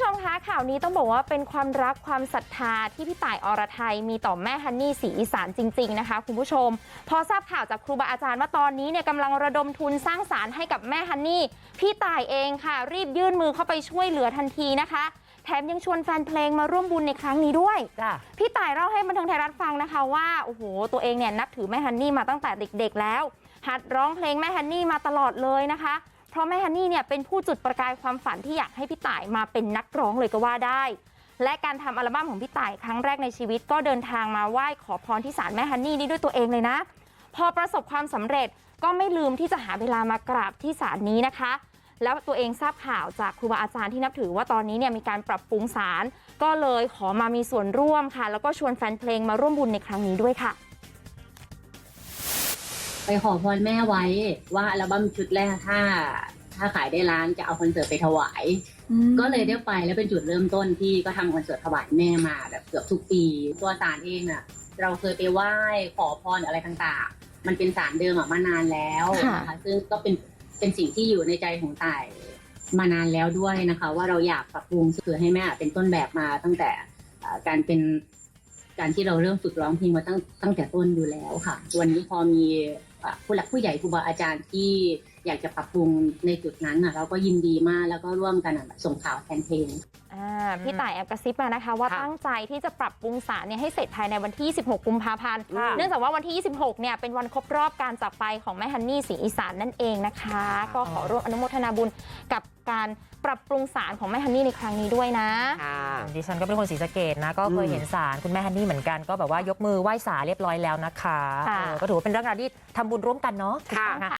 ผู้ชมคะข่าวนี้ต้องบอกว่าเป็นความรักความศรัทธาที่พี่ต่ายอรไทยมีต่อแม่ฮันนี่สีอีสานจริง ๆ นะคะ คุณผู้ชม พอทราบข่าวจากครูบาอาจารย์ว่าตอนนี้เนี่ยกำลังระดมทุนสร้างสารให้กับแม่ฮันนี่พี่ต่ายเองค่ะ รีบยื่นมือเข้าไปช่วยเหลือทันทีนะคะ แถมยังชวนแฟนเพลงมาร่วมบุญในครั้งนี้ด้วยจ้ะพี่ต่ายเล่าให้บันเทิงไทยรัฐฟังนะคะว่าโอ้โหตัวเองเนี่ยนับถือแม่ฮันนี่มาตั้งแต่เด็ก ๆ แล้ว หัดร้องเพลงแม่ฮันนี่มาตลอดเลยนะคะ เพราะแม่ฮันนี่เนี่ยเป็นผู้จุดประกายความฝันที่อยากให้พี่ต่ายมาเป็นนักร้องเลยก็ว่าได้ และการทำอัลบั้มของพี่ต่ายครั้งแรกในชีวิตก็เดินทางมาไหว้ขอพรที่ศาลแม่ฮันนี่นี่ด้วยตัวเองเลยนะ พอประสบความสำเร็จก็ไม่ลืมที่จะหาเวลามากราบที่ศาลนี้นะคะ แล้วตัวเองทราบข่าวจากครูบาอาจารย์ที่นับถือว่าตอนนี้เนี่ยมีการปรับปรุงศาลก็เลยขอมามีส่วนร่วมค่ะ แล้วก็ชวนแฟนเพลงมาร่วมบุญในครั้งนี้ด้วยค่ะ ไปขอพรแม่ไว้ว่าอัลบั้มชุดแรกถ้า ถ้าขายได้ล้านจะเอาคอนเสิร์ตไปถวาย ก็เลยได้ไปแล้วเป็นจุดเริ่มต้นที่ก็ทำคอนเสิร์ตถวายแม่มาแบบเกือบทุกปี ตัวสารเองอะเราเคยไปไหว้ขอพรอะไรต่างๆ มันเป็นสารเดิมอะมานานแล้วค่ะนะคะซึ่งก็เป็นเป็นสิ่งที่อยู่ในใจของต่ายมานานแล้วด้วยนะคะ ว่าเราอยากปรับปรุงคือให้แม่เป็นต้นแบบมาตั้งแต่เอ่อการเป็น การที่เราเริ่มฝึกร้องเพลงมาตั้งตั้งแต่ต้นอยู่แล้วค่ะ วันนี้พอมีผู้หลักผู้ใหญ่ครูบาอาจารย์ที่ อยากจะปรับปรุงในจุดนั้นน่ะเราก็ยินดีมากแล้วก็ร่วมกันอะส่งข่าวแทนเพลงอ่าพี่ต่ายแอบกระซิบมานะคะ ว่าค่ะตั้งใจที่จะปรับปรุงศาลเนี่ยให้เสร็จภายในวันที่26กุมภาพันธ์ ค่ะเนื่องจากว่าวันที่ 26 เนี่ยเป็นวันครบรอบการจากไปของแม่ฮันนี่ศรีอีสานนั่นเองนะคะ ก็ขอร่วมอนุโมทนาบุญกับการปรับปรุงศาลของแม่ฮันนี่ในครั้งนี้ด้วยนะ ค่ะ ดิฉันก็เป็นคนศรีสะเกดนะ ก็เคยอืมเห็นสารคุณแม่ฮันนี่เหมือนกันก็แบบว่ายกมือไหว้สาเรียบร้อยแล้วนะคะค่ะ เออก็ถือว่าเป็นเรื่องราวที่ทำบุญร่วมกันเนาะ ค่ะค่ะ